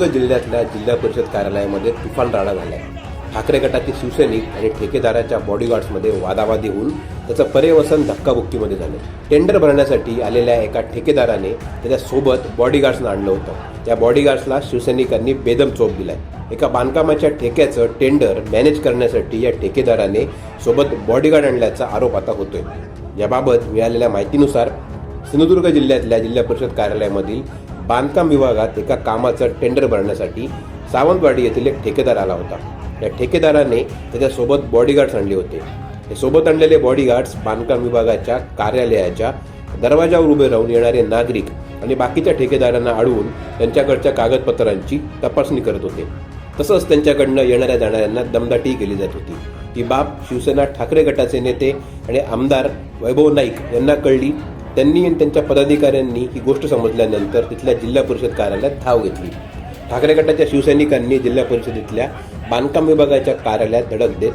सिंधुदुर्ग जिल्ह्यातल्या जिल्हा परिषद कार्यालयामध्ये तुफान राडा झालाय. ठाकरे गटातील शिवसैनिक आणि ठेकेदाराच्या बॉडीगार्ड्समध्ये वादावादी होऊन त्याचं पर्यवसन धक्काबुक्कीमध्ये झालं. टेंडर भरण्यासाठी आलेल्या एका ठेकेदाराने त्याच्यासोबत बॉडीगार्ड्सना आणलं होतं. त्या बॉडीगार्ड्सला शिवसैनिकांनी बेदम चोप दिलाय. एका बांधकामाच्या ठेक्याचं टेंडर मॅनेज करण्यासाठी या ठेकेदाराने सोबत बॉडीगार्ड आणल्याचा आरोप आता होतोय. याबाबत मिळालेल्या माहितीनुसार सिंधुदुर्ग जिल्ह्यातल्या जिल्हा परिषद कार्यालयामधील बांधकाम विभागात एका कामाचं टेंडर भरण्यासाठी सावंतवाडी येथील एक ठेकेदार आला होता. या ठेकेदाराने त्याच्यासोबत बॉडीगार्ड्स आणले होते. हे सोबत आणलेले बॉडीगार्ड्स बांधकाम विभागाच्या कार्यालयाच्या दरवाजावर उभे राहून येणारे नागरिक आणि बाकीच्या ठेकेदारांना अडवून त्यांच्याकडच्या कागदपत्रांची तपासणी करत होते. तसंच त्यांच्याकडनं येणाऱ्या जाणाऱ्यांना दमदाटी केली जात होती. ही बाब शिवसेना ठाकरे गटाचे नेते आणि आमदार वैभव नाईक यांना कळली. त्यांनी आणि त्यांच्या पदाधिकाऱ्यांनी ही गोष्ट समजल्यानंतर तिथल्या जिल्हा परिषद कार्यालयात धाव घेतली. ठाकरे गटाच्या शिवसैनिकांनी जिल्हा परिषदेतल्या बांधकाम विभागाच्या कार्यालयात धडक देत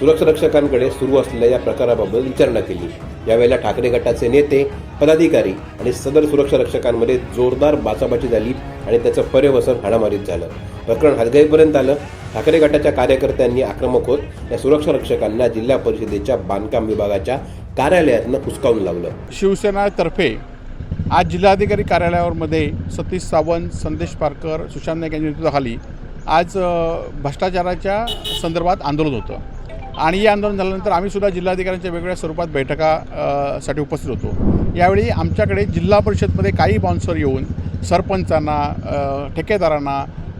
सुरक्षा रक्षकांकडे सुरू असलेल्या या प्रकाराबाबत विचारणा केली. यावेळेला ठाकरे गटाचे नेते पदाधिकारी आणि सदर सुरक्षा रक्षकांमध्ये जोरदार बाचाबाची झाली आणि त्याचं पर्यवसन हाणामारीत झालं. प्रकरण हातगाईपर्यंत आलं. ठाकरे गटाच्या कार्यकर्त्यांनी आक्रमक होत या सुरक्षा रक्षकांना जिल्हा परिषदेच्या बांधकाम विभागाच्या कार्यालयातनं हुसकावून लावलं. शिवसेनातर्फे आज जिल्हाधिकारी कार्यालयावरमध्ये सतीश सावंत संदेश पारकर सुशांत नाईक यांच्या नेतृत्वाखाली आज भ्रष्टाचाराच्या संदर्भात आंदोलन होतं. आणि हे आंदोलन झाल्यानंतर आम्ही सुद्धा जिल्हाधिकाऱ्यांच्या वेगवेगळ्या स्वरूपात बैठका साठी उपस्थित होतो. यावेळी आमच्याकडे जिल्हा परिषदमध्ये काही बाउन्सर येऊन सरपंचांना ठेकेदारांना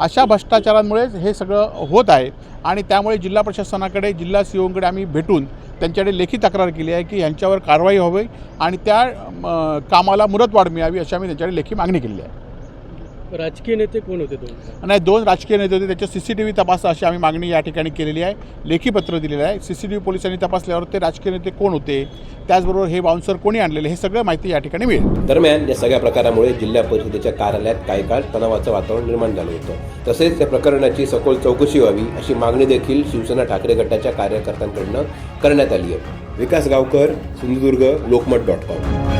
अशा भ्रष्टाचारांमुळेच हे सगळं होत आहे. आणि त्यामुळे जिल्हा प्रशासनाकडे जिल्हा सी ओकडे आम्ही भेटून त्यांच्याकडे लेखी तक्रार केली आहे की यांच्यावर कारवाई व्हावी आणि त्या कामाला मुदतवाढ मिळावी अशी आम्ही त्यांच्याकडे लेखी मागणी केली आहे. राजकीय नेते कोण होते दोन? आणि दोन राजकीय नेते होते. त्याच्या सी सी टी व्ही तपासा अशी आम्ही मागणी या ठिकाणी केलेली आहे. लेखी पत्र दिलेलं आहे. सी सी टी व्ही पोलिसांनी तपासल्यावर ते राजकीय नेते कोण होते? त्याचबरोबर हे बाउन्सर कोणी आणलेले? हे सगळं माहिती या ठिकाणी मिळेल. दरम्यान या सगळ्या प्रकारामुळे जिल्हा परिषदेच्या कार्यालयात काही काळ तणावाचं वातावरण निर्माण झालं होतं. तसेच या प्रकरणाची सखोल चौकशी व्हावी अशी मागणी देखील शिवसेना ठाकरे गटाच्या कार्यकर्त्यांकडनं करण्यात आली आहे. Vikas Gavkar Sindhudurg Lokmat dot com.